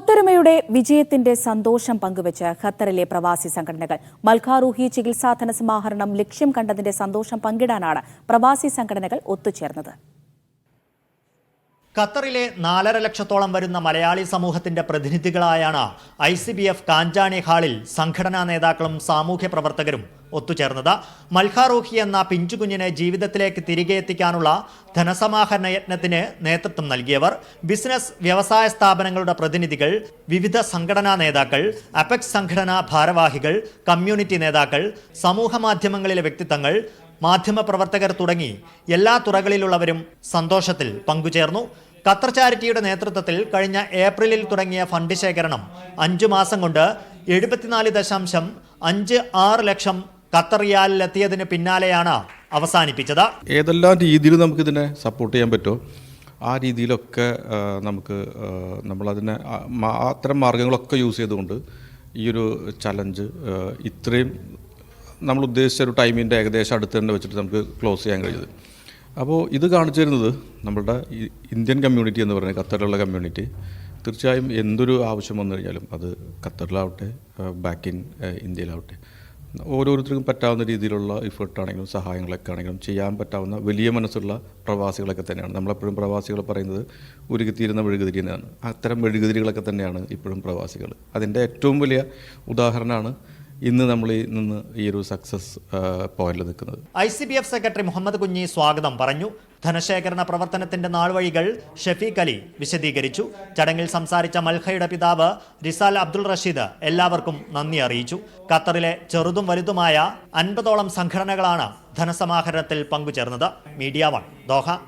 ഒത്തൊരുമയുടെ വിജയത്തിന്റെ സന്തോഷം പങ്കുവച്ച് ഖത്തറിലെ പ്രവാസി സംഘടനകൾ മൽഖാറൂഹി ചികിത്സാധന സമാഹരണം ലക്ഷ്യം കണ്ടതിന്റെ സന്തോഷം പങ്കിടാനാണ് പ്രവാസി സംഘടനകൾ ഒത്തുചേർന്നത്. ഖത്തറിലെ നാലര ലക്ഷത്തോളം വരുന്ന മലയാളി സമൂഹത്തിന്റെ പ്രതിനിധികളായാണ് I C B F Kanchani ഹാളിൽ സംഘടനാ നേതാക്കളും സാമൂഹ്യ പ്രവർത്തകരും ഒത്തുചേർന്നത്. മൽഖാറൂഹി എന്ന പിഞ്ചുകുഞ്ഞിനെ ജീവിതത്തിലേക്ക് തിരികെ എത്തിക്കാനുള്ള ധനസമാഹരണ യജ്ഞത്തിന് നേതൃത്വം നൽകിയവർ. ബിസിനസ് വ്യവസായ സ്ഥാപനങ്ങളുടെ പ്രതിനിധികൾ വിവിധ സംഘടനാ നേതാക്കൾ അപെക്സ് സംഘടനാ ഭാരവാഹികൾ കമ്മ്യൂണിറ്റി നേതാക്കൾ സമൂഹ മാധ്യമങ്ങളിലെ വ്യക്തിത്വങ്ങൾ മാധ്യമപ്രവർത്തകർ തുടങ്ങി എല്ലാ തുറകളിലുള്ളവരും സന്തോഷത്തിൽ പങ്കുചേർന്നു. ഖത്തർ ചാരിറ്റിയുടെ നേതൃത്വത്തിൽ കഴിഞ്ഞ ഏപ്രിലിൽ തുടങ്ങിയ ഫണ്ട് ശേഖരണം അഞ്ചു മാസം കൊണ്ട് എഴുപത്തിനാല് ദശാംശം അഞ്ച് ആറ് ലക്ഷം ഖത്തർ റിയാലിലെത്തിയതിന് പിന്നാലെയാണ് അവസാനിപ്പിച്ചത്. ഏതെല്ലാം രീതിയിൽ നമുക്കിതിനെ സപ്പോർട്ട് ചെയ്യാൻ പറ്റുമോ? ആ രീതിയിലൊക്കെ നമുക്ക് നമ്മളതിനെ അത്തരം മാർഗങ്ങളൊക്കെ യൂസ് ചെയ്തുകൊണ്ട് ഈ ഒരു ചലഞ്ച് ഇത്രയും നമ്മൾ ഉദ്ദേശിച്ച ഒരു ടൈമിന്റെ ഏകദേശം അടുത്ത് തന്നെ വെച്ചിട്ട് നമുക്ക് ക്ലോസ് ചെയ്യാൻ കഴിയുന്നത്. അപ്പോൾ ഇത് കാണിച്ചു തരുന്നത് നമ്മളുടെ ഇന്ത്യൻ കമ്മ്യൂണിറ്റി എന്ന് പറയുന്നത് ഖത്തറിലുള്ള കമ്മ്യൂണിറ്റി. തീർച്ചയായും എന്തൊരു ആവശ്യം വന്നു കഴിഞ്ഞാലും അത് ഖത്തറിലാവട്ടെ ബാക്ക് ഇൻ ഇന്ത്യയിലാവട്ടെ. ഓരോരുത്തർക്കും പറ്റാവുന്ന രീതിയിലുള്ള ഇഫേർട്ടാണെങ്കിലും സഹായങ്ങളൊക്കെ ആണെങ്കിലും ചെയ്യാൻ പറ്റാവുന്ന വലിയ മനസ്സുള്ള പ്രവാസികളൊക്കെ തന്നെയാണ്. നമ്മളെപ്പോഴും പ്രവാസികൾ പറയുന്നത് ഉരുകിത്തീരുന്ന മെഴുകുതിരി എന്നാണ് അത്തരം മെഴുകുതിരികളൊക്കെ തന്നെയാണ് ഇപ്പോഴും പ്രവാസികൾ. അതിന്റെ ഏറ്റവും വലിയ ഉദാഹരണമാണ് ഇന്ന് നമ്മൾ നിന്ന് ഈ ഒരു സക്സസ് പോയിന്റിൽ നിൽക്കുന്നത്. I C B F secretary Muhammad Kunhi സ്വാഗതം പറഞ്ഞു. ധനശേഖരണ പ്രവർത്തനത്തിന്റെ നാൾവഴികൾ ഷെഫീഖ് അലി വിശദീകരിച്ചു. ചടങ്ങിൽ സംസാരിച്ച മൽഹയുടെ പിതാവ് റിസാൽ അബ്ദുൾ റഷീദ് എല്ലാവർക്കും നന്ദി അറിയിച്ചു. ഖത്തറിലെ ചെറുതും വലുതുമായ അൻപതോളം സംഘടനകളാണ് ധനസമാഹരണത്തിൽ പങ്കുചേർന്നത്. Media one Doha.